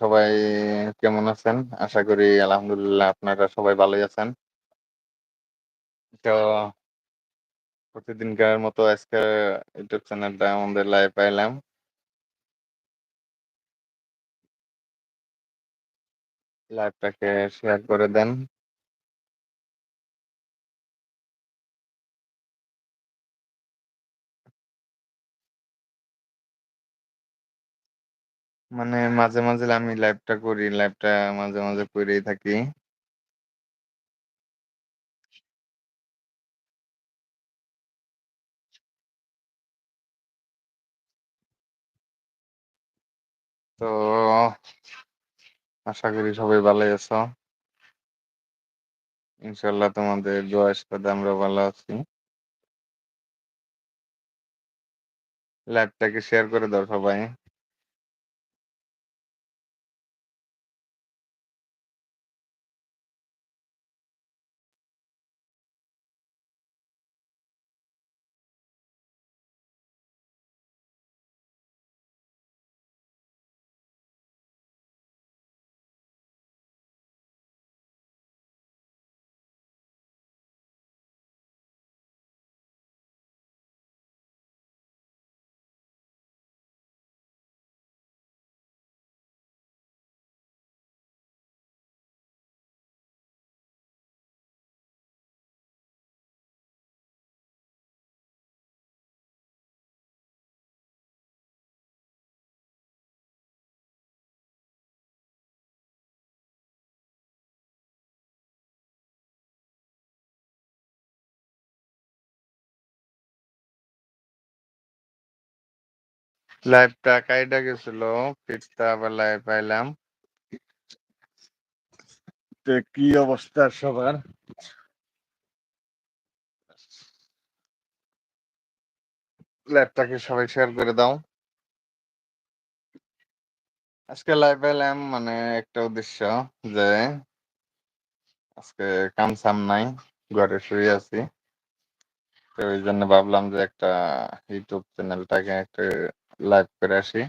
সবাই কেমন আছেন? আশা করি আলহামদুলিল্লাহ আপনারা সবাই ভালোই আছেন। তো প্রতিদিনকার মতো আজকে ইউটিউব চ্যানেলটা আমাদের লাইভ পাইলাম। লাইভটাকে শেয়ার করে দেন। মানে মাঝে, মাঝে আমি লাইভটা করি। লাইভটা মাঝে, মাঝে করেই থাকি। তো আশা করি সবাই ভালোই আছো। ইনশাআল্লাহ তোমাদের দোয়া আশীর্বাদে আমরা ভালো আছি। লাইভটাকে শেয়ার করে দাও সবাই। লাইভটা কাইটা গেছিল। ফিরতে আবার লাইভ পাইলাম। কি অবস্থা সবার? লাইভটাকে সবাই শেয়ার করে দাও। আজকে লাইভ এলাম মানে একটা উদ্দেশ্য যে আজকে কাম-সাম নাই। ঘরে শুয়ে আছি। তো ওই জন্য ভাবলাম যে একটা ইউটিউব চ্যানেলটাকে একটা লাইভ করে আসি।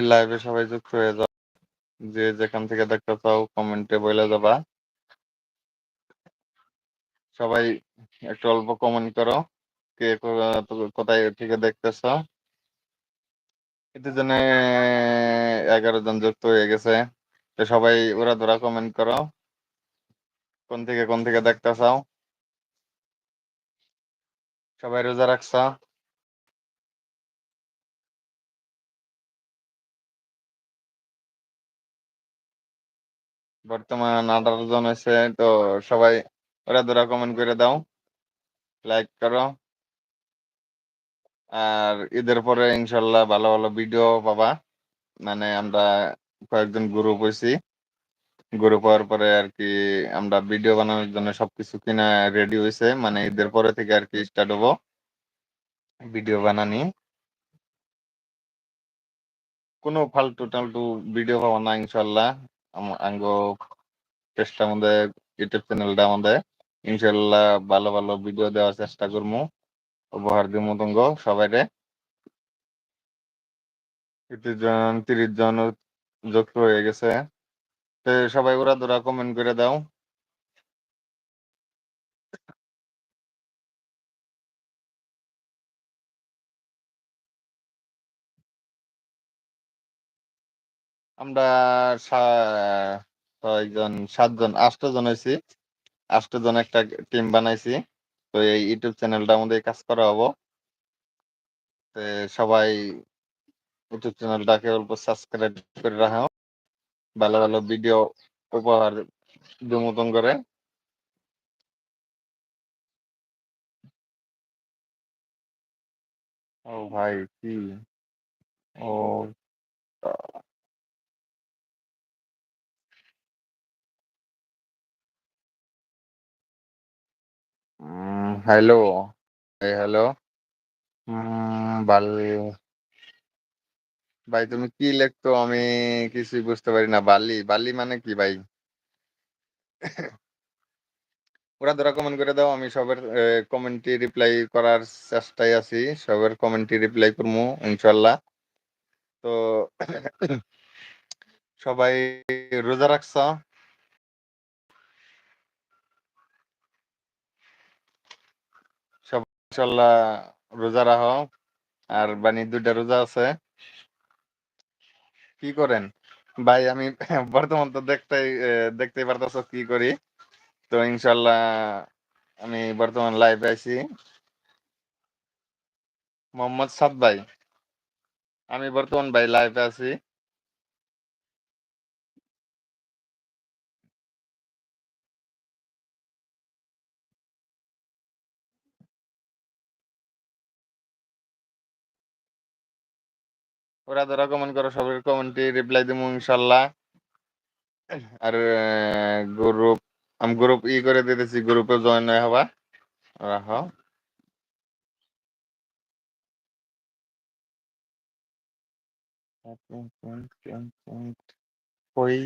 লাইভে সবাই যুক্ত হয়ে যাও। যে যেখান থেকে দেখতে চাও কমেন্টে বইলা যাবা। সবাই একটু অল্প কমেন্ট করো। কো- কোথায় থেকে দেখতেছ? এতে জন্য এগারো জন যুক্ত হয়ে গেছে। তো সবাই ওরা ধরা কমেন্ট করো। কোন থেকে কোন থেকে দেখতে চাও? সবাই রোজা রাখছ? বর্তমান আঠারো জন হয়েছে, তো সবাই ওরা ধরা কমেন্ট করে দাও লাইক করো। আর ঈদের পরে ইনশাল্লাহ ভালো ভালো ভিডিও পাবা। মানে আমরা কয়েকজন গ্রুপ হয়েছি। গ্রুপ হওয়ার পরে আর কি আমরা ভিডিও বানানোর জন্য সবকিছু কিনা রেডি হয়েছে। মানে ঈদের পরে থেকে আর কি স্টার্ট হব। ভিডিও বানানি। কোনো ফালতু টালতু ভিডিও পাবো না ইনশাল্লাহ আঙ্গ চেষ্টা মধ্যে ইউটিউব চ্যানেলটা আমাদের। ইনশাল্লাহ ভালো ভালো ভিডিও দেওয়ার চেষ্টা করব উপহার দিব তঙ্গ সবাইরে। তিরিশ জন তিরিশ জন যুক্ত হয়ে গেছে। সবাই ওরা ধরা কমেন্ট করে দাও। আমরা ছয়জন সাতজন, আটজন হয়েছি। আটজন একটা টিম বানাইছি। তো এই ইউটিউব চ্যানেলটা আমাদের কাজ করা হব। সবাই ইউটিউব চ্যানেলটাকে অল্প সাবস্ক্রাইব করে রাখো ভালো ভালো ভিডিও উপহার মতন করে। ও ভাই কি? ও হ্যালো হ্যালো বাল ভাই, তুমি কি লেখতো? আমি কিছুই বুঝতে পারি না। বালি বালি মানে কি ভাই? ওরা ধরা কমেন্ট করে দাও, আমি সবার কমেন্টে রিপ্লাই করার চেষ্টায় আছি। সবার কমেন্টে রিপ্লাই করব ইনশাল্লাহ। তো সবাই রোজা রাখছ? সব ইনশাল্লাহ রোজা রাখো। আর বানি দুইটা রোজা আছে। কি করেন? ভাই, আমি বর্তমান তো দেখতে দেখতেই পারতেছ কি করি। তো ইনশাল্লাহ আমি বর্তমান লাইভ আছি। মোহাম্মদ সাদ ভাই, আমি বর্তমান ভাই লাইভে আছি। ওরা ধরা কমেন্ট করো সবের কমেন্টে রিপ্লাই দিব ইনশাল্লাহ। আর গ্রুপ আমি গ্রুপ ই করে দিতেছি গ্রুপে জয়েন হয়ে হবা। রাখো। কই?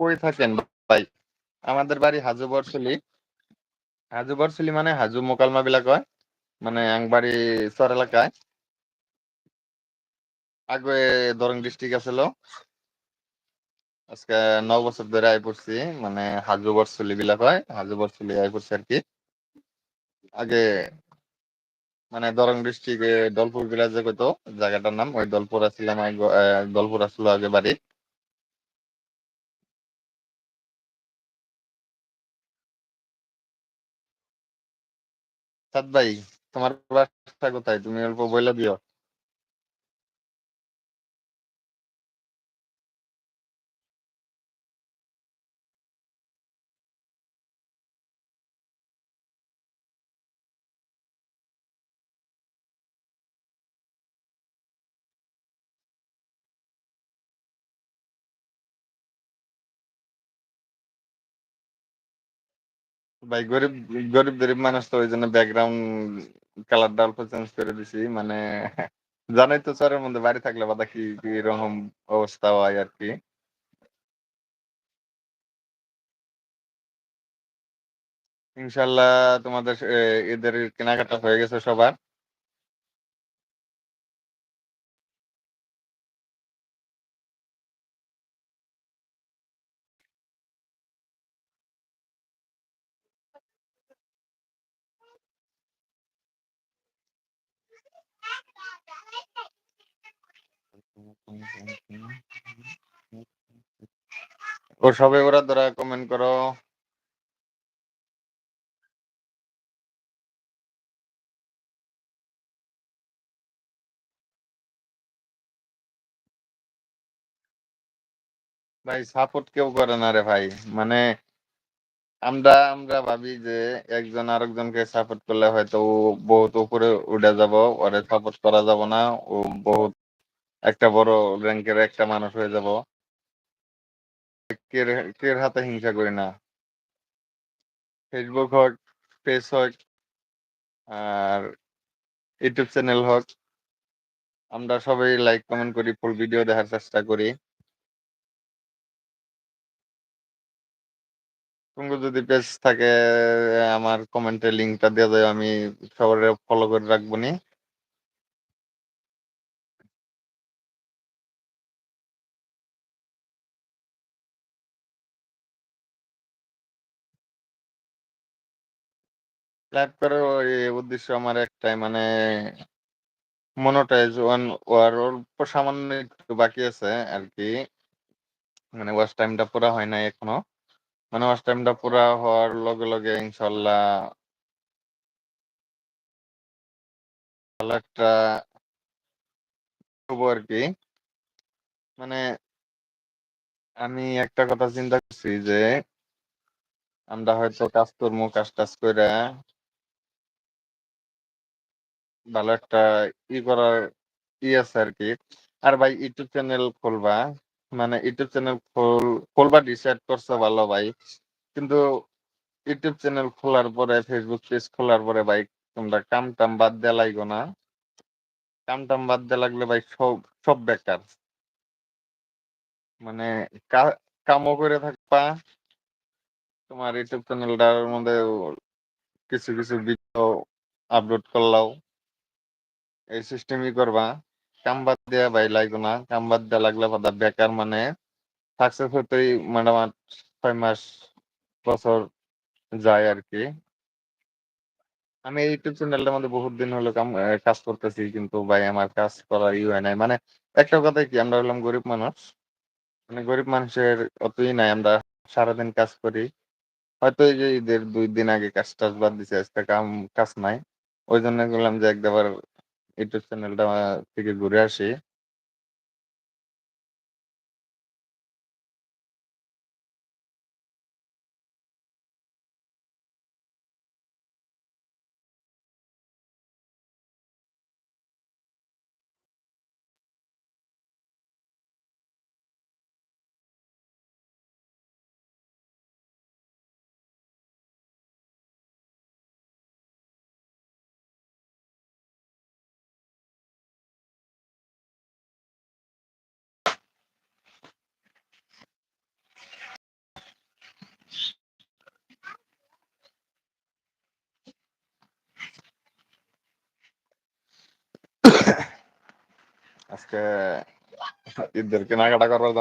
কই থাকেন ভাই? আমাদের বাড়ি হাজু বরসলি হাজু বরসলি মানে হাজু মোকালমা বিলাক হয়। মানে আংবাড়ি চর এলাকায়। আগে দরং ডিস্ট্রিক্ট আছিল আজকে ন বছর ধরে আই পড়ছি মানে হাজু বরসলি বিলাক হয় হাজু বরসলি আই পড়ছি আর কি। আগে মানে দরং ডিস্ট্রিক্টে দলপুর ভিলেজে কইতো, জায়গাটার নাম, ওই দলপুর আসছিলাম দলপুর আসলো আগে বাড়ি। সাদ ভাই, তোমার বাসা কোথায়? তুমি অল্প বইলা দিও। ভাই, গরিব গরিব গরিব মানুষ তো ওই জন্য ব্যাকগ্রাউন্ড কালারটা অল্প চেঞ্জ করে দিছি মানে জানাই তো চরের মধ্যে বাড়ি থাকলে বাদা কি কি রকম অবস্থা হয় আর কি। ইনশাল্লাহ তোমাদের এদের কেনাকাটা হয়ে গেছে সবার। ও সবে ওরা ধরা কমেন্ট করো। ভাই সাপোর্ট কেউ করে না রে ভাই। মানে আমরা আমরা ভাবি যে একজন আরেকজনকে সাপোর্ট করলে হয়তো ও বহুত উপরে উঠে যাব, ওরে সাপোর্ট করা যাব না, ও বহুত একটা বড় র্যাঙ্কের একটা মানুষ হয়ে যাব। কের হাতে হিংসা করি না। ফেসবুক হোক পেজ হোক, আর ইউটিউব চ্যানেল হোক, আমরা সবাই লাইক কমেন্ট করি ফুল ভিডিও দেখার চেষ্টা করি। তোমার যদি পেজ থাকে আমার কমেন্টে লিঙ্কটা দিয়ে যায় আমি সবার ফলো করে রাখব নি। লাইভ করার উদ্দেশ্য আমার একটাই মানে মনোটাইজ ওয়ান ওয়ার অল্প সামান্য একটু বাকি আছে আর কি। মানে ওয়াচ টাইমটা পুরা হয় নাই এখনও। মানে ওয়াচ টাইমটা পুরা হওয়ার লগে লগে ইনশাল্লাহ ভালো একটা হব আর কি। মানে আমি একটা কথা চিন্তা করছি যে আমরা হয়তো কাজ করব কাজ টাজ করে ভালো একটা ই করার ই আছে আর কি। আর ভাই ইউটিউব চ্যানেল খুলবা। মানে ইউটিউব চ্যানেল খোল খোলবা ডিসাইড করছ ভালো ভাই। কিন্তু ইউটিউব চ্যানেল খোলার পরে ফেসবুক পেজ খোলার পরে ভাই, তোমরা কাম টাম বাদ দেওয়া লাগবে না। কাম টাম বাদ দেওয়া লাগলে ভাই সব সব বেকার। মানে কামও করে থাকবা। তোমার ইউটিউব চ্যানেলটার মধ্যে কিছু কিছু ভিডিও আপলোড করলাও। এই সিস্টেমই করবা। কাম বাদ দেওয়া ভাই লাগবে না। কাম বাদ দেওয়া লাগলে পাতা বেকার মানে সাকসেস হতেই মোটামুটি ছয় মাস, বছর যায় আর কি আমি ইউটিউব চ্যানেলটার মধ্যে বহুত দিন হলো কাজ করতেছি কিন্তু ভাই আমার কাজ করার ই হয় নাই। মানে একটা কথা কি, আমরা হলাম গরিব মানুষ। মানে গরিব মানুষের অতই নাই, আমরা সারাদিন কাজ করি। হয়তো এই যে ঈদের দুই দিন আগে কাজ টাজ বাদ দিছে, আজকে কাম, কাজ নাই। ওই জন্য বললাম যে একবার ইউটিউব চ্যানেলটা থেকে ঘুরে আসি। আজকে ঈদের কেনাকাটা করার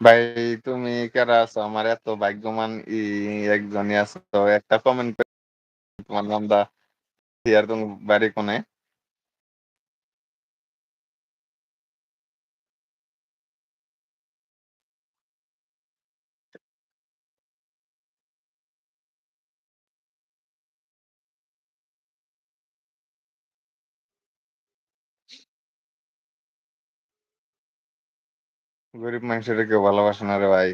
ভাই, তুমি কারা আছো? আমার এত ভাগ্যবান ই একজনই আছো একটা কমেন্ট করে। তোমার নামটা তুমি বাড়ি কোনে গরিব মানুষের কেউ ভালোবাসে না রে ভাই।